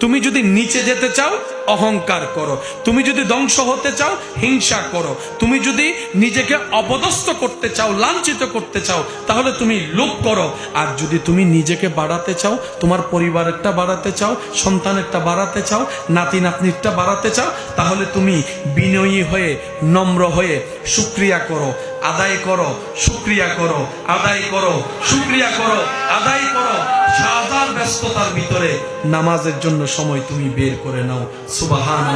তুমি যদি নিচে যেতে চাও, অহংকার করো। তুমি যদি ধ্বংস হতে চাও, হিংসা করো। তুমি যদি নিজেকে অপদস্থ করতে চাও, লাঞ্ছিত করতে চাও, তাহলে তুমি লোভ করো। আর যদি তুমি নিজেকে বাড়াতে চাও, তোমার পরিবারেরটা বাড়াতে চাও, সন্তানেরটা বাড়াতে চাও নাতি নাতনিরটা বাড়াতে চাও, তাহলে তুমি বিনয়ী হয়ে, নম্র হয়ে সুক্রিয়া করো, আদায় করো, সুক্রিয়া করো, আদায় করো, সুক্রিয়া করো, আদায় করো। ব্যস্ততার ভিতরে নামাজের জন্য সময় তুমি বের করে নাও। সুবাহান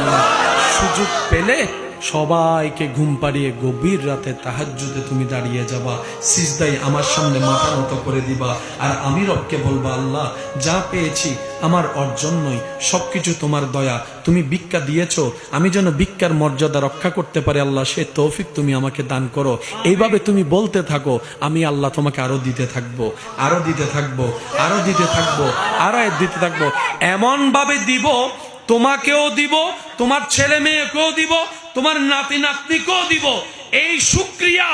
সুযোগ পেলে সবাইকে ঘুম পাড়িয়ে গভীর রাতে তাহাজ্জুদে তুমি দাঁড়িয়ে যাবা সিজদাই আমার সামনে মাথা নত করে দিবা, আর আমি রবকে বলবা, আল্লাহ, যা পেয়েছি আমার অর্জন নয়, সবকিছু তোমার দয়া, তুমি ভিক্ষা দিয়েছ, আমি যেন ভিক্ষার মর্যাদা রক্ষা করতে পারি, আল্লাহ, সে তৌফিক তুমি আমাকে দান করো। এইভাবে তুমি বলতে থাকো, আমি আল্লাহ তোমাকে আরও দিতে থাকব, আরও দিতে থাকব, আরও দিতে থাকব আরও দিতে থাকব এমন ভাবে দিব তোমাকেও দিব, তোমার ছেলে মেয়েকেও দিব, তোমার নাতি নাতনিকেও দিব। এই সুক্রিয়া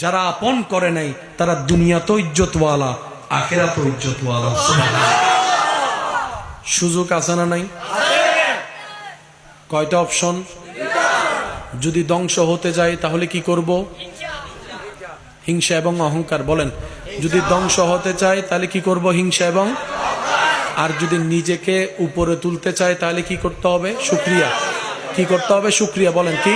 যারা আপন করে নাই, তারা দুনিয়া তো ইজ্জতওয়ালা আখেরা তো ইজ্জতওয়ালা। সুযোগ আছে না নাই? কয়টা অপশন? যদি ধ্বংস হতে যায়, তাহলে কি করব? হিংসা এবং অহংকার, বলেন। যদি ধ্বংস হতে চায়, তাহলে কি করব হিংসা এবং আর যদি নিজেকে উপরে তুলতে চায় তাহলে কি করতে হবে? সুক্রিয়া কি করতে হবে? সুক্রিয়া বলেন কি?